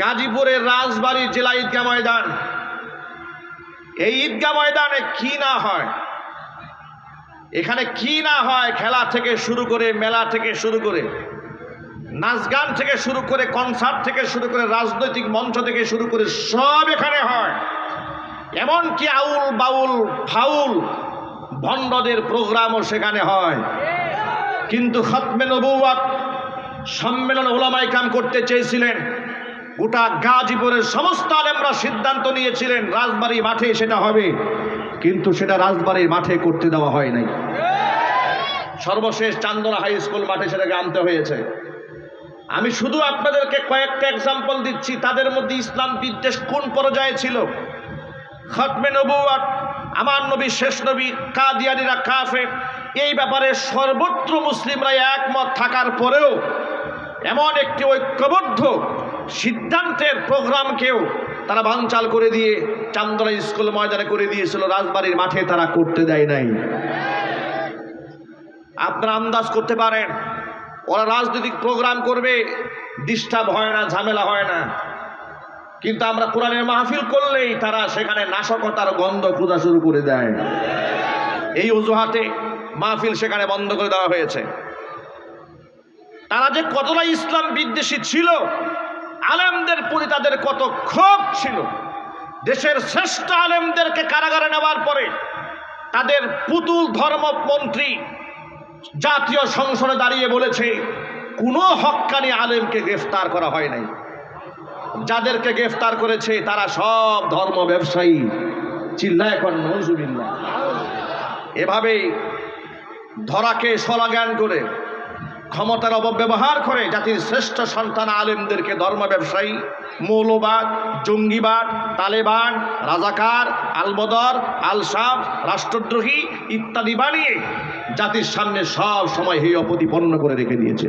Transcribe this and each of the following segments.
গাজীপুরের রাজবাড়ী জেলা ঈদগা ময়দান। এই ঈদগা ময়দানে কি না হয়? এখানে কি না হয় খেলা থেকে শুরু করে মেলা থেকে শুরু করে, নাচ গান থেকে শুরু করে কনসার্ট থেকে শুরু করে, রাজনৈতিক মঞ্চ থেকে শুরু করে সব এখানে হয়। এমনকি আউল বাউল ফাউল ভণ্ডদের প্রোগ্রামও সেখানে হয়। কিন্তু খতমে নবুয়াত সম্মেলন ওলামাই কাম করতে চেয়েছিলেন। গোটা গাজীপুরের সমস্ত আলেমরা সিদ্ধান্ত নিয়েছিলেন রাজবাড়ী মাঠে সেটা হবে। কিন্তু সেটা রাজবাড়ির মাঠে করতে দেওয়া হয় নাই। সর্বশেষ চান্দনা হাই স্কুল মাঠে সেটাকে আনতে হয়েছে। আমি শুধু আপনাদেরকে কয়েকটা এক্সাম্পল দিচ্ছি, তাদের মধ্যে ইসলাম বিদ্বেষ কোন পর্যায়ে ছিল? খতমে নবুয়াত আমার নবী, শেষ নবী, কাদিয়ানিরা কাফে এই ব্যাপারে সর্বত্র মুসলিমরা একমত থাকার পরেও এমন একটি ঐক্যবদ্ধ সিদ্ধান্তের প্রোগ্রামকেও তারা বানচাল করে দিয়ে চান্দনা স্কুল ময়দানে করে দিয়েছিল, রাজবাড়ির মাঠে তারা করতে দেয় নাই। আপনারা আন্দাজ করতে পারেন, ওরা রাজনৈতিক প্রোগ্রাম করবে ডিস্টার্ব হয় না, ঝামেলা হয় না। কিন্তু আমরা কোরআনের মাহফিল করলেই তারা সেখানে নাশকতার গন্ধ খোঁজা শুরু করে দেয়। এই অজুহাতে মাহফিল সেখানে বন্ধ করে দেওয়া হয়েছে। তারা যে কতটা ইসলাম বিদ্বেষী ছিল আলেমদের প্রতি তাদের কত ক্ষোভ ছিল। দেশের শ্রেষ্ঠ আলেমদেরকে কারাগারে নেওয়ার পরে তাদের পুতুল ধর্মমন্ত্রী জাতীয় সংসদে দাঁড়িয়ে বলেছে, কোনো হক্কানি আলেমকে গ্রেফতার করা হয় নাই। যাদেরকে গ্রেফতার করেছে, তারা সব ধর্ম ব্যবসায়ী। চিল্লা এখন নজুবিল্লা এভাবেই ধরাকে সলাজ্ঞান করে ক্ষমতার অপব্যবহার করে জাতির শ্রেষ্ঠ সন্তান আলেমদেরকে ধর্ম ব্যবসায়ী, মৌলবাদ, জঙ্গিবাদ, তালেবান, রাজাকার, আলবদর, আলসাফ, রাষ্ট্রদ্রোহী ইত্যাদি বানিয়ে জাতির সামনে সব সময় হেয় প্রতিপন্ন করে রেখে দিয়েছে।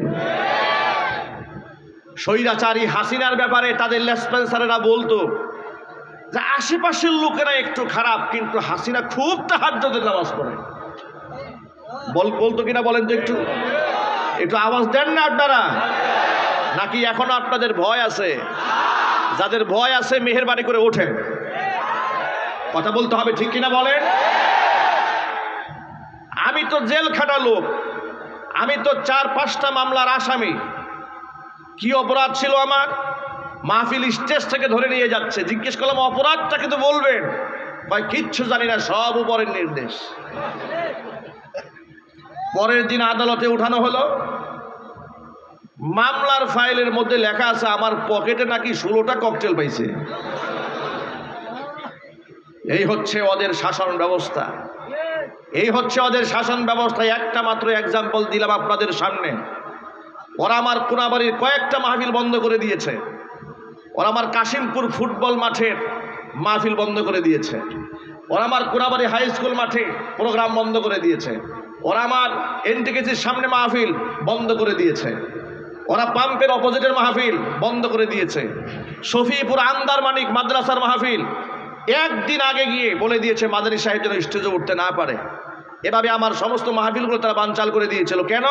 স্বৈরাচারী হাসিনার ব্যাপারে তাদের লেসপেন্সারেরা বলতো যে আশেপাশের লোকেরা একটু খারাপ, কিন্তু হাসিনা খুব তাহাজ্জদের নামাজ পড়ে। বল বলতো কিনা বলেন তো একটু? একটু আওয়াজ দেন না আপনারা। নাকি এখনও আপনাদের ভয় আছে? যাদের ভয় আছে, মেহেরবানি করে ওঠেন। কথা বলতে হবে ঠিক কিনা বলেন? আমি তো জেল খাটা লোক। আমি তো চার পাঁচটা মামলার আসামি। কি অপরাধ ছিল আমার? মাহফিল স্টেজ থেকে ধরে নিয়ে যাচ্ছে। জিজ্ঞেস করলাম, অপরাধটা কিন্তু বলবেন? ভাই কিচ্ছু জানি না, সব উপরের নির্দেশ। পরের দিন আদালতে উঠানো হলো। মামলার ফাইলের মধ্যে লেখা আছে, আমার পকেটে নাকি ষোলোটা ককটেল পাইছে। এই হচ্ছে ওদের শাসন ব্যবস্থা। এই হচ্ছে ওদের শাসন ব্যবস্থায় একটা মাত্র এক্সাম্পল দিলাম আপনাদের সামনে। ওরা আমার কোনাবাড়ির কয়েকটা মাহফিল বন্ধ করে দিয়েছে। ওরা আমার কাশিমপুর ফুটবল মাঠের মাহফিল বন্ধ করে দিয়েছে। ওরা আমার কোনাবাড়ি হাই স্কুল মাঠে প্রোগ্রাম বন্ধ করে দিয়েছে। ওরা আমার এনটিকেসির সামনে মাহফিল বন্ধ করে দিয়েছে। ওরা পাম্পের অপোজিটের মাহফিল বন্ধ করে দিয়েছে। শফিপুর আন্দার মানিক মাদ্রাসার মাহফিল একদিন আগে গিয়ে বলে দিয়েছে মাদারি সাহেব যেন স্টেজে উঠতে না পারে। এভাবে আমার সমস্ত মাহফিলগুলো তারা বানচাল করে দিয়েছিল। কেন?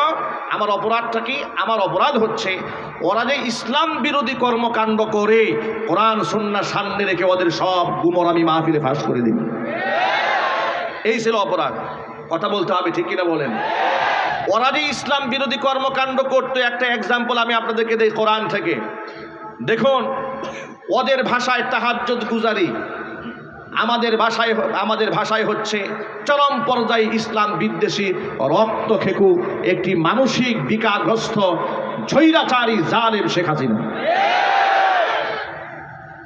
আমার অপরাধটা কি? আমার অপরাধ হচ্ছে, ওরা যে ইসলাম বিরোধী কর্মকাণ্ড করে, কোরআন সন্না সামনে রেখে ওদের সব গুমর আমি মাহফিলে ফাঁস করে দিই এই ছিল অপরাধ। কথা বলতে হবে, ঠিক কিনা বলেন? ওরা যে ইসলাম বিরোধী কর্মকাণ্ড করতো, একটা এক্সাম্পল আমি আপনাদেরকে দিই কোরআন থেকে। দেখুন, ওদের ভাষায় তাহাজ্জুদ গুজারি। আমাদের ভাষায় আমাদের ভাষায় হচ্ছে চরম পর্যায়ে ইসলাম বিদ্বেষী, রক্ত খেকু, একটি মানসিক বিকারগ্রস্ত ঝৈরাচারী জালেম শেখ হাসিনা।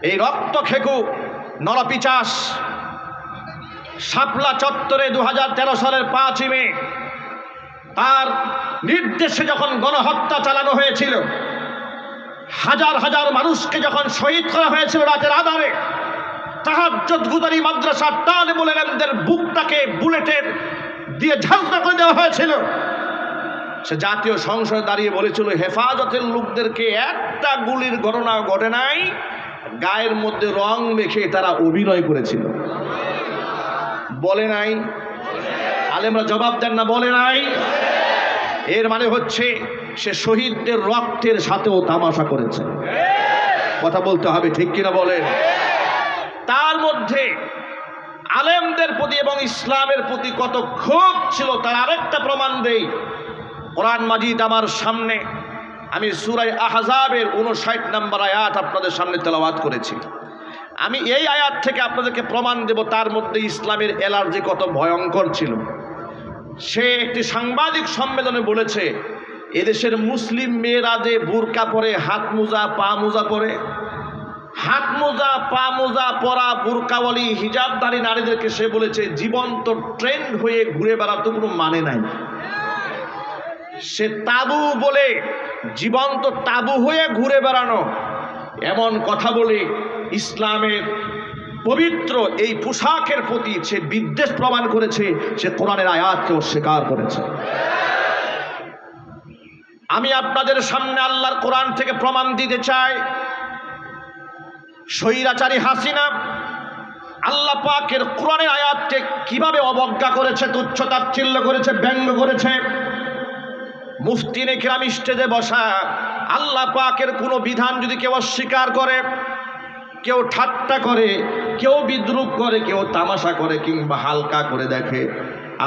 এই রক্ত খেকু, নরপিচাস শাপলা চত্বরে দু হাজার তেরো সালের পাঁচই মে, তার নির্দেশে যখন গণহত্যা চালানো হয়েছিল, হাজার হাজার মানুষকে যখন শহীদ করা হয়েছিল রাতের আধারে, তাহাজ্জুদ গুদারি মাদ্রাসার তালেবুল এলেমদের বুকটাকে বুলেটের দিয়ে ঝাঁঝনা করে দেওয়া হয়েছিল। সে জাতীয় সংসদে দাঁড়িয়ে বলেছিল, হেফাজতের লোকদেরকে একটা গুলির ঘটনা ঘটে নাই, গায়ের মধ্যে রং মেখে তারা অভিনয় করেছিল। বলে নাই। আলেমরা জবাব দেন না, বলে নাই। এর মানে হচ্ছে সে শহীদদের রক্তের সাথেও তামাশা করেছে। কথা বলতে হবে, ঠিক কিনা বলেন? তার মধ্যে আলেমদের প্রতি এবং ইসলামের প্রতি কত ক্ষোভ ছিল, তার আরেকটা প্রমাণ দেই। কোরআন মাজিদ আমার সামনে, আমি সুরাই আহজাবের উনষাট নম্বর আয়াত আপনাদের সামনে তেলাওয়াত করেছি। আমি এই আয়াত থেকে আপনাদেরকে প্রমাণ দেব, তার মধ্যে ইসলামের এলার্জি কত ভয়ঙ্কর ছিল। সে একটি সাংবাদিক সম্মেলনে বলেছে, এদেশের মুসলিম মেয়েরা যে বুরকা পরে, হাত মোজা, পা মোজা পরে, হাত মোজা, পা মোজা পরা বুরকাওয়ালি হিজাবধারী নারীদেরকে সে বলেছে, জীবন্ত ট্রেন্ড হয়ে ঘুরে বেড়াতে কোনো মানে নাই। সে তাবু বলে, জীবন্ত তাবু হয়ে ঘুরে বেড়ানো, এমন কথা বলে ইসলামের পবিত্র এই পোশাকের প্রতি সে বিদ্বেষ প্রমাণ করেছে, সে কোরআনের আয়াতকে অস্বীকার করেছে। আমি আপনাদের সামনে আল্লাহর কোরআন থেকে প্রমাণ দিতে চাই। স্বৈরাচারী হাসিনা, আল্লাহ পাকের কোরআনের আয়াতকে কীভাবে অবজ্ঞা করেছে, তুচ্ছ তাচ্ছিল্য করেছে, ব্যঙ্গ করেছে, মুফতি নেকরাম স্টেজে বসা আল্লাহ পাকের কোনো বিধান যদি কেউ অস্বীকার করে কেউ ঠাট্টা করে, কেউ বিদ্রুপ করে, কেউ তামাশা করে কিংবা হালকা করে দেখে।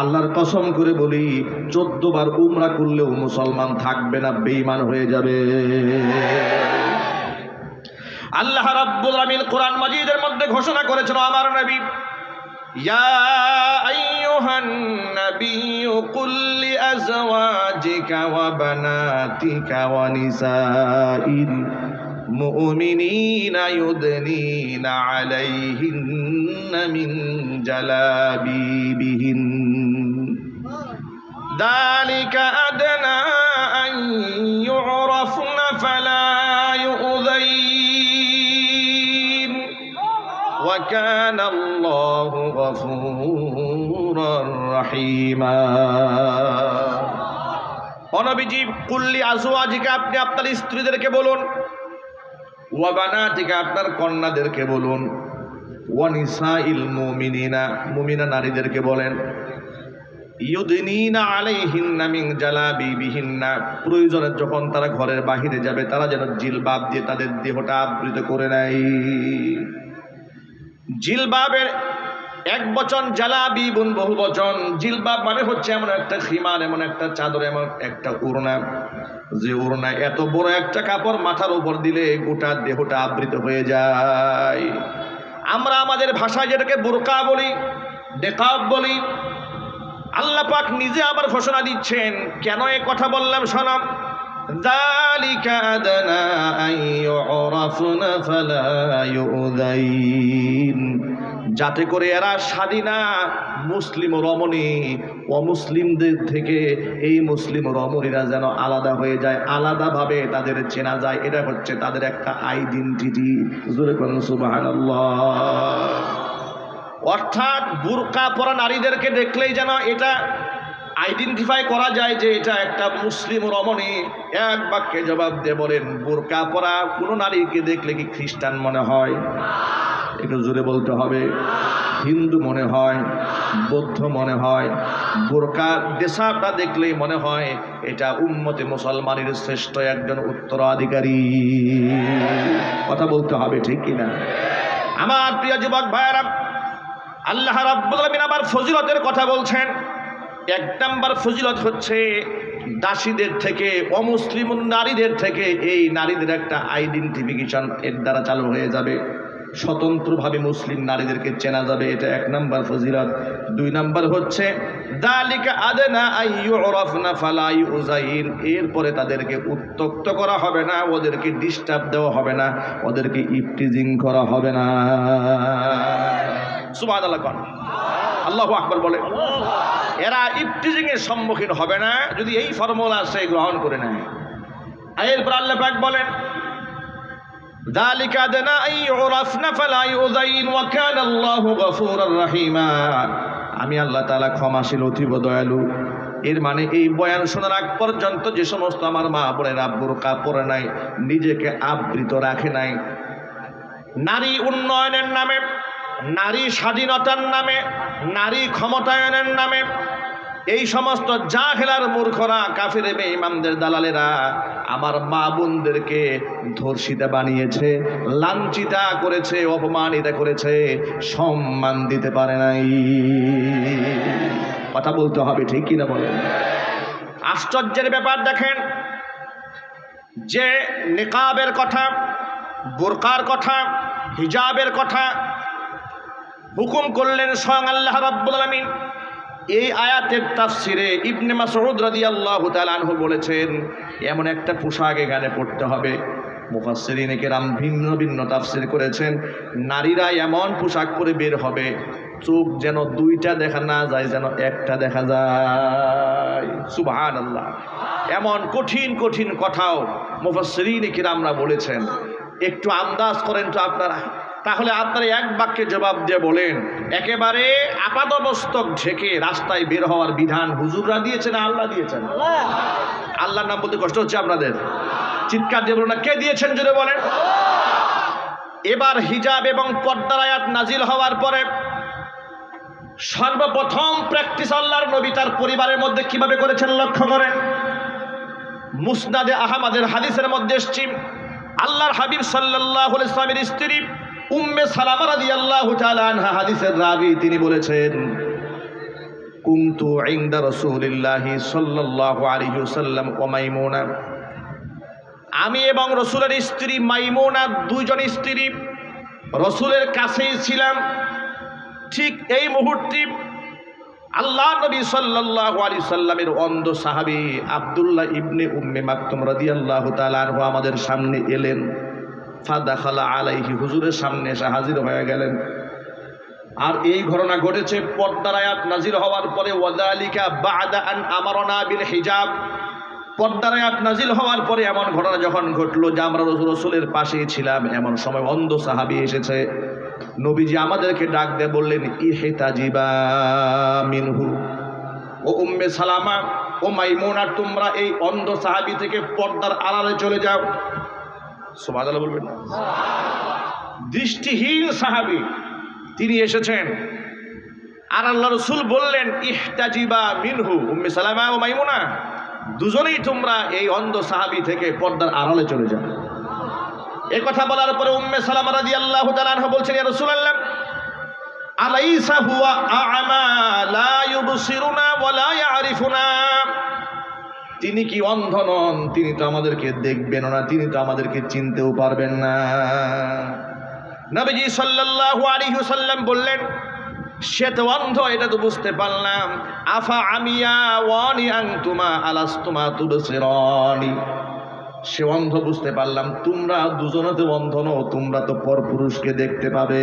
আল্লাহর কসম করে বলি, চোদ্দ বার উমরা করলেও মুসলমান থাকবে না বেইমান হয়ে যাবে। আল্লাহ রাব্বুল আমিন কোরআন মাজিদের মধ্যে ঘোষণা করেছেন, আমার নবী, ইয়া আইয়ুহান নবী কুল লিআজওয়াজিকা ওয়া বানাতিকা ওয়া নিসাইল মুমিনিনা ইউদনিনা আলাইহিন্না মিন জালাবিবিহিন ذلك أدنى أن يعرفن فلا يؤذين وكان الله غفورا رحيما অনবিজি কুল্লি আজওয়াজিকে আপনি আপনার স্ত্রীদেরকে বলুন ওয়াবানাটিকে আপনার কন্যাদেরকে বলুন। ওয়ানিসা ইল মুমিনিনা, মুমিনা নারীদেরকে বলেন। ইউদিনা আলাইহিন্না মিন জালাবিবিহিন্না, প্রয়োজনে যখন তারা ঘরের বাহিরে যাবে, তারা যেন জিলবাব দিয়ে তাদের দেহটা আবৃত করে নেয়। জিলবাবের এক বচন জালাবি বুন বহু বচন। জিলবাব মানে হচ্ছে এমন একটা খিমার, এমন একটা চাদর, এমন একটা উড়না যে ওড়না এত বড় একটা কাপড় মাথার উপর দিলে গোটা দেহটা আবৃত হয়ে যায়। আমরা আমাদের ভাষায় যেটাকে বোরকা বলি ডেকাব বলি, আল্লাহ পাক নিজে আবার ঘোষণা দিচ্ছেন, কেন এ কথা বললাম শোনাম দালিকা যাতে করে এরা স্বাধীনা মুসলিম রমণী অমুসলিমদের থেকে এই মুসলিম রমণীরা যেন আলাদা হয়ে যায়, আলাদাভাবে তাদের চেনা যায়, এটা হচ্ছে তাদের একটা আইডেন্টিটি সুবহানাল্লাহ। অর্থাৎ বুরকা পরা নারীদেরকে দেখলেই যেন এটা আইডেন্টিফাই করা যায় যে এটা একটা মুসলিম রমণী। এক বাক্যে জবাব দিয়ে বলেন, বুরকা পরা কোনো নারীকে দেখলে কি খ্রিস্টান মনে হয়? একটু জোরে বলতে হবে। হিন্দু মনে হয়, বৌদ্ধ মনে হয় বোরকা দেশাটা দেখলেই মনে হয় এটা উম্মতে মুসলমানের শ্রেষ্ঠ একজন উত্তরাধিকারী। কথা বলতে হবে, ঠিক কিনা আমার প্রিয় যুবক ভাইয়ারা, আল্লাহ রাব্বুল আবার ফজিলতের কথা বলছেন। এক নাম্বার ফজিলত হচ্ছে দাসীদের থেকে অমুসলিম নারীদের থেকে এই নারীদের একটা আইডেন্টিফিকেশন এর দ্বারা চালু হয়ে যাবে। স্বতন্ত্রভাবে মুসলিম নারীদেরকে চেনা যাবে, এটা এক নাম্বার ফজিলত। দুই নাম্বার হচ্ছে, দালিকা আদেনা আইয়ুরাফনা ফালা ইউজাইন। এরপরে তাদেরকে উত্তক্ত করা হবে না, ওদেরকে ডিস্টার্ব দেওয়া হবে না, ওদেরকে ইফটিজিং করা হবে না। সুবহানাল্লাহ কোন। আল্লাহু আকবার বলে। এরা ইফটিজিং এর সম্মুখীন হবে না, যদি এই ফর্মুলা সে গ্রহণ করে নেয়। এরপর আল্লাহ পাক বলেন ذلك أدنى أن يعرفن فلا يؤذين وكان الله غفورا رحيما আমি আল্লাহ তাআলা ক্ষমাশীল অতীব দয়ালু এর মানে এই বয়ান শোনার আগ পর্যন্ত যে সমস্ত আমার মা বোনেরা বোরকা পরে নাই নিজেকে আবৃত রাখে নাই নারী উন্নয়নের নামে নারী স্বাধীনতার নামে নারী ক্ষমতায়নের নামে এই সমস্ত যা খেলার মূর্খরা, কাফের ইমামদের দালালেরা আমার মা বোনদেরকে ধর্ষিতা বানিয়েছে, লাঞ্ছিতা করেছে, অপমানিতা করেছে, সম্মান দিতে পারে নাই। কথা বলতে হবে, ঠিক কিনা বলেন? আশ্চর্যের ব্যাপার দেখেন, যে নিকাবের কথা, বোরকার কথা, হিজাবের কথা হুকুম করলেন স্বয়ং আল্লাহ রাব্বুল আলামিন। এই আয়াতের তাফসিরে ইবনে মাসউদ রাদিয়াল্লাহু তাআলা আনহু বলেছেন, এমন একটা পোশাক এখানে পড়তে হবে। মুফাসসিরিন কেরাম ভিন্ন ভিন্ন তাফসির করেছেন, নারীরা এমন পোশাক পরে বের হবে, চোখ যেন দুইটা দেখা না যায়, যেন একটা দেখা যায়। সুবহানাল্লাহ। এমন কঠিন কঠিন কথাও মুফাসসিরিন কিরামরা বলেছেন। একটু আন্দাজ করেন তো আপনারা। তাহলে আপনারা এক বাক্যে জবাব দিয়ে বলেন, একেবারে আপাদমস্তক ঢেকে রাস্তায় বের হওয়ার বিধান হুজুররা দিয়েছেন, আল্লাহ দিয়েছেন? আল্লাহর নাম বলতে কষ্ট হচ্ছে আপনাদের? চিৎকার দিয়ে বলুন না, কে দিয়েছেন জুড়ে বলেন? এবার হিজাব এবং পর্দার আয়াত নাজিল হওয়ার পরে সর্বপ্রথম প্র্যাকটিস আল্লাহর নবী তার পরিবারের মধ্যে কীভাবে করেছেন লক্ষ্য করেন? মুসনাদে আহমদের হাদিসের মধ্যে এসছি। আল্লাহর হাবিব সাল্লাহ ইসলামের স্ত্রী উম্মে সালামা রাদিয়াল্লাহু তাআলা আনহা হাদিসের রাবি, তিনি বলেছেন, কুনতু ইনদা রাসূলিল্লাহি সাল্লাল্লাহু আলাইহি ওয়াসাল্লাম ওয়া মাইমুনা। আমি এবং রসুলের স্ত্রী মাইমুনা, দুইজন স্ত্রী রসুলের কাছেই ছিলাম। ঠিক এই মুহূর্তে আল্লাহ নবী সাল্লাল্লাহু আলাইহি সাল্লামের অন্ধ সাহাবী আব্দুল্লাহ ইবনে উম্মে মাকতুম রাদিয়াল্লাহু তাআলা আনহু আমাদের সামনে এলেন। ফাদাখালা আলাইহি, হুজুরের সামনে এসে হাজির হয়ে গেলেন। আর এই ঘটনা ঘটেছে পর্দার আয়াত নাজির হওয়ার পরে, ওয়াদালিকা বাদা আন আমারনা বিল হিজাব। পর্দার আয়াত নাজিল হওয়ার পরে এমন ঘটনা যখন ঘটলো যে আমরা রসুল রসুলের পাশেই ছিলাম, এমন সময় অন্ধ সাহাবি এসেছে। নবীজি আমাদেরকে ডাক দিয়ে বললেন, ইহেতাজিবা মিনহু। ও উম্মে সালামা, ও মাইমুনা, তোমরা এই অন্ধ সাহাবি থেকে পর্দার আড়ালে চলে যাও। সুবহানাল্লাহ বলবেন না। দৃষ্টিহীন সাহাবি, তিনি এসেছেন আর আল্লাহ রসুল বললেন, ইহতাজিবা মিনহু, উম্মে সালামা ও মাইমুনা, দুজনেই তোমরা এই অন্ধ সাহাবি থেকে পর্দার আড়ালে চলে যাবে এ কথা বলার পরে উম্মে সালামা রাদিয়াল্লাহু তাআলা আনহা বলছেন, ইয়া রাসূলুল্লাহ, আলাইসা হুয়া আ'মা, লা ইউবসিরুনা ওয়া লা ইয়ারিফুনা? তিনি কি অন্ধ নন? তিনি তো আমাদেরকে দেখবেন না, তিনি তো আমাদেরকে চিনতেও পারবেন না। নবীজি সাল্লাল্লাহু আলাইহি ওয়াসাল্লাম বললেন, সে তো অন্ধ, এটা তো বুঝতে পারলাম। আফা আমিয়া ওয়ানি আনতুমা, আলাস্তুমা তুবসিরানি? সে অন্ধ বুঝতে পারলাম, তোমরা দুজনে তো অন্ধ নও, তোমরা তো পর পুরুষকে দেখতে পাবে।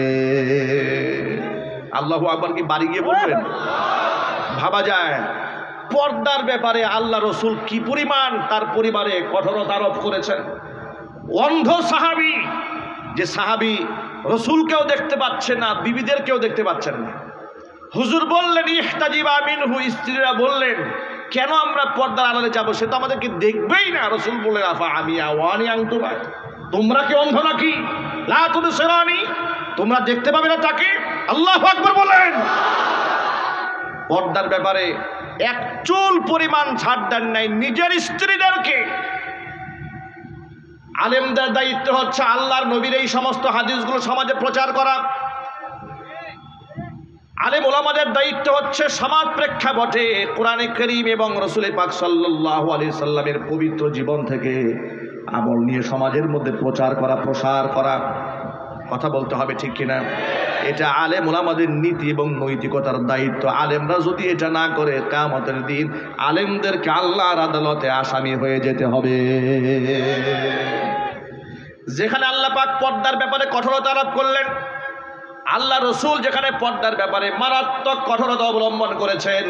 আল্লাহু আকবার কি বাড়ি গিয়ে বলবেন? ভাবা যায়। পর্দার ব্যাপারে আল্লাহ রসুল কি পরিমাণ তার পরিবারে কঠোরতা আরোপ করেছেন? অন্ধ সাহাবি, যে সাহাবি রসুলকেও দেখতে পাচ্ছে না, বিবিদেরকেও দেখতে পাচ্ছেন না। হুজুর বললেন, ইহতাজিবা মিনহু স্ত্রীরা বললেন, কেন আমরা পর্দার আড়ালে যাব? সে তো আমাদেরকে দেখবেই না। রসুল বললেন, আফা আমি আওয়ানি আংতুমা তোমরা কি অন্ধ নাকি? লা তুমি সেরানি তোমরা দেখতে পাবে না তাকে? আল্লাহ আকবর বলেন। পর্দার ব্যাপারে এক চুল পরিমাণ ছাড় দেন নাই নিজের স্ত্রীদেরকে। আলেমদের দায়িত্ব হচ্ছে আল্লাহর নবীর এই সমস্ত হাদিসগুলো সমাজে প্রচার করা। আলেম ওলামাদের দায়িত্ব হচ্ছে সমাজ প্রেক্ষাপটে কোরআনে করিম এবং রসুল পাক সাল্লাহ আলি সাল্লামের পবিত্র জীবন থেকে আমল নিয়ে সমাজের মধ্যে প্রচার করা, প্রসার করা। কথা বলতে হবে, ঠিক কিনা? এটা আলেম ওলামাদের নীতি এবং নৈতিকতার দায়িত্ব। আলেমরা যদি এটা না করে কামতের দিন আলেমদেরকে আল্লাহর আদালতে আসামি হয়ে যেতে হবে। যেখানে আল্লাহ পাক পর্দার ব্যাপারে কঠোরতা আরোপ করলেন, আল্লাহ রসুল যেখানে পর্দার ব্যাপারে মারাত্মক কঠোরতা অবলম্বন করেছেন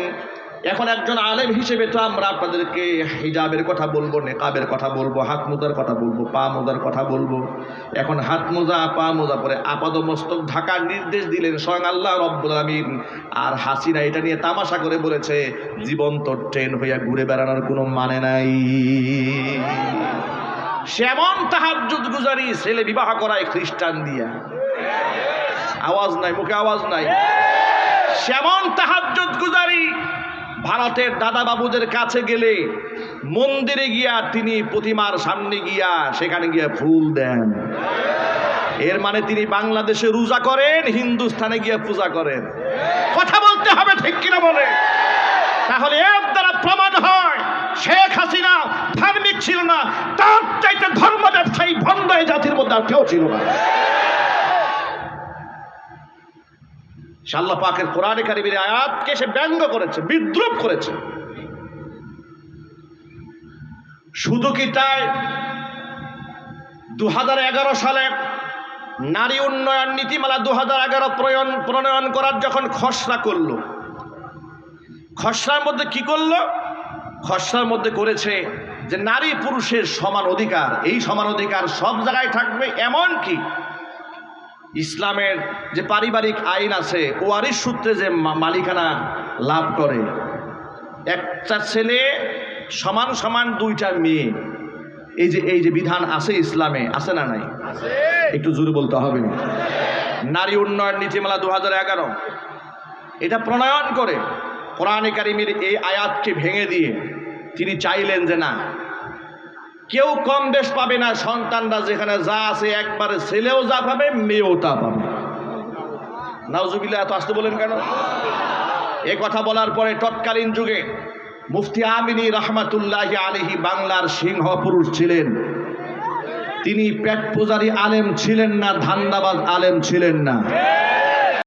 এখন একজন আলেম হিসেবে তো আমরা আপনাদেরকে হিজাবের কথা বলব, নেকাবের কথা বলব, হাত মোজার কথা বলব, পা মোজার কথা বলব। এখন হাত মোজা, পা মোজা পরে আপাদ মস্তক ঢাকার নির্দেশ দিলেন স্বয়ং আল্লাহ রব্বুল আমিন আর হাসিনা এটা নিয়ে তামাশা করে বলেছে, জীবন্ত ট্রেন হইয়া ঘুরে বেড়ানোর কোনো মানে নাই। সেমন তাহাজ্জুদ গুজারি, ছেলে বিবাহ করায় খ্রিস্টান দিয়া। আওয়াজ নাই, মুখে আওয়াজ নাই। সেমন তাহাজ্জুদ গুজারি ভারতের দাদা বাবুদের কাছে গেলে মন্দিরে গিয়া তিনি প্রতিমার সামনে গিয়া সেখানে গিয়া ফুল দেন। এর মানে তিনি বাংলাদেশে রোজা করেন, হিন্দুস্থানে গিয়ে পূজা করেন। কথা বলতে হবে ঠিক কিনা বলে? তাহলে এর দ্বারা প্রমাণ হয়, শেখ হাসিনা ধার্মিক ছিল না, তার চাইতে ধর্ম ব্যবসায়ী ভণ্ড জাতির মধ্যে আর কেউ ছিল না। শাল্লা পাকের কোরআনে কারিমের আয়াতকে সে ব্যঙ্গ করেছে, বিদ্রুপ করেছে। শুধু কি তাই? দু হাজার এগারো সালে নারী উন্নয়ন নীতিমালা দু হাজার এগারো প্রয়ন, প্রণয়ন করার যখন খসড়া করল, খসড়ার মধ্যে কি করল? খসড়ার মধ্যে করেছে যে নারী পুরুষের সমান অধিকার, এই সমান অধিকার সব জায়গায় থাকবে এমন কি ইসলামের যে পারিবারিক আইন আছে ওয়ারিশ সূত্রে যে মালিকানা লাভ করে একটা ছেলে সমান সমান দুইটা মেয়ে। এই যে এই যে বিধান আছে ইসলামে আছে না নাই? একটু জোরে বলতে হবে। নারী উন্নয়ন নীতিমালা দু হাজার এগারো। এটা প্রণয়ন করে কোরআনে কারিমের এই আয়াতকে ভেঙে দিয়ে তিনি চাইলেন যে না কেউ কম বেশ পাবে না, সন্তানরা যেখানে যা আছে একবারে ছেলেও যা পাবে, মেয়েও তা পাবে। নাউজুবিল্লাহ, এত আসতে বলেন কেন? এ কথা বলার পরে তৎকালীন যুগে মুফতি আমিনী রহমাতুল্লাহ আলিহি বাংলার সিংহ পুরুষ ছিলেন। তিনি পেট পূজারী আলেম ছিলেন না, ধান্দাবাজ আলেম ছিলেন না।